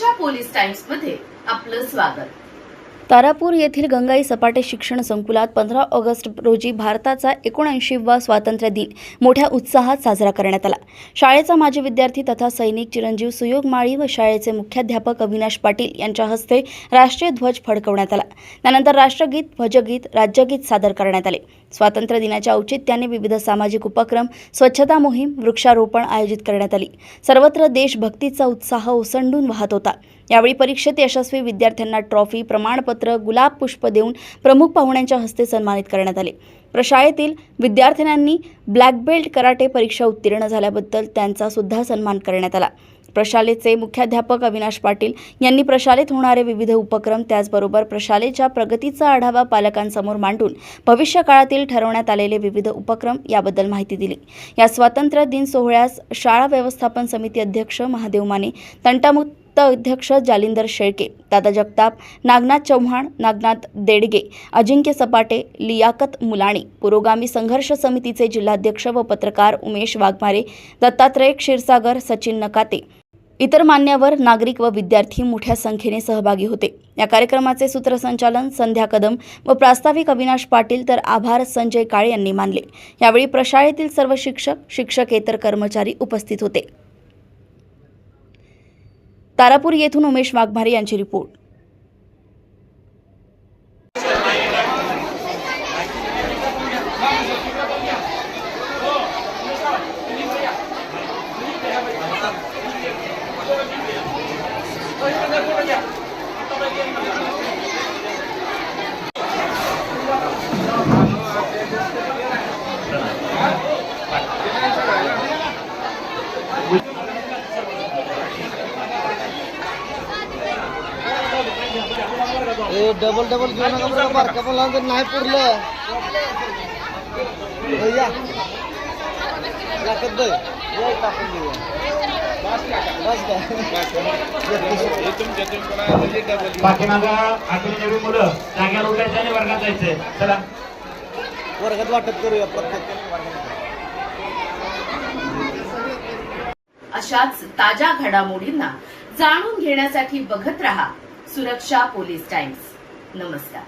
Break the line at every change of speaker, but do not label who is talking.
टाइम्समध्ये आपलं स्वागत.
तारापूर येथील गंगाई सपाटे शिक्षण संकुलात पंधरा ऑगस्ट रोजी भारताचा एकोणऐंशीवा स्वातंत्र्य दिन मोठ्या उत्साहात साजरा करण्यात आला. शाळेचा माजी विद्यार्थी तथा सैनिक चिरंजीव सुयोग माळी व शाळेचे मुख्याध्यापक अविनाश पाटील यांच्या हस्ते राष्ट्रीय ध्वज फडकवण्यात आला. त्यानंतर राष्ट्रगीत ध्वजगीत राज्यगीत सादर करण्यात आले. स्वातंत्र्य दिनाच्या औचित्याने विविध सामाजिक उपक्रम स्वच्छता मोहीम वृक्षारोपण आयोजित करण्यात आली. सर्वत्र देशभक्तीचा उत्साह ओसंडून वाहत होता. यावेळी परीक्षेत यशस्वी विद्यार्थ्यांना ट्रॉफी प्रमाणपत्र गुलाब पुष्प देऊन प्रमुख पाहुण्यांच्या हस्ते सन्मानित करण्यात आले. प्रशाळेतील विद्यार्थ्यांनी ब्लॅक बेल्ट कराटे परीक्षा उत्तीर्ण झाल्याबद्दल त्यांचा सुद्धा सन्मान करण्यात आला. प्रशालेचे मुख्याध्यापक अविनाश पाटील यांनी प्रशालेत होणारे विविध उपक्रम त्याचबरोबर प्रशालेच्या प्रगतीचा आढावा पालकांसमोर मांडून भविष्य काळातील ठरवण्यात आलेले विविध उपक्रम याबद्दल माहिती दिली. या स्वातंत्र्य दिन सोहळ्यास शाळा व्यवस्थापन समिती अध्यक्ष महादेव माने तंटामुक्त अध्यक्ष जालिंदर शेळके दादा जगताप नागनाथ चव्हाण नागनाथ देडगे अजिंक्य सपाटे लियाकत मुलाणी पुरोगामी संघर्ष समितीचे जिल्हाध्यक्ष व पत्रकार उमेश वाघमारे दत्तात्रय क्षीरसागर सचिन नकाते. इतर मान्यवर नागरिक व विद्यार्थी मोठ्या संख्येने सहभागी होते. या कार्यक्रमाचे सूत्रसंचालन संध्या कदम व प्रास्ताविक अविनाश पाटील तर आभार संजय काळे यांनी मानले. यावेळी प्रशाळेतील सर्व शिक्षक शिक्षकेतर कर्मचारी उपस्थित होते. तारापूर येथून उमेश वाघमारे यांची रिपोर्ट.
ए डबल डबल घेऊ नका बरं बारका पण जर नाही पुरलं. ए, या. लागत दे. या टाकून देऊया बस काय
पाठीमागा आठवी नवी मुलं जाग्यावर उठायचं आणि वर्गात जायचंय. चला.
वर्गात वाटप करूया प्रत्येक. वर्गात
अशाच ताज्या घडामोडींना जाणून घेण्यासाठी बघत रहा. सुरक्षा पोलीस टाइम्स. नमस्कार.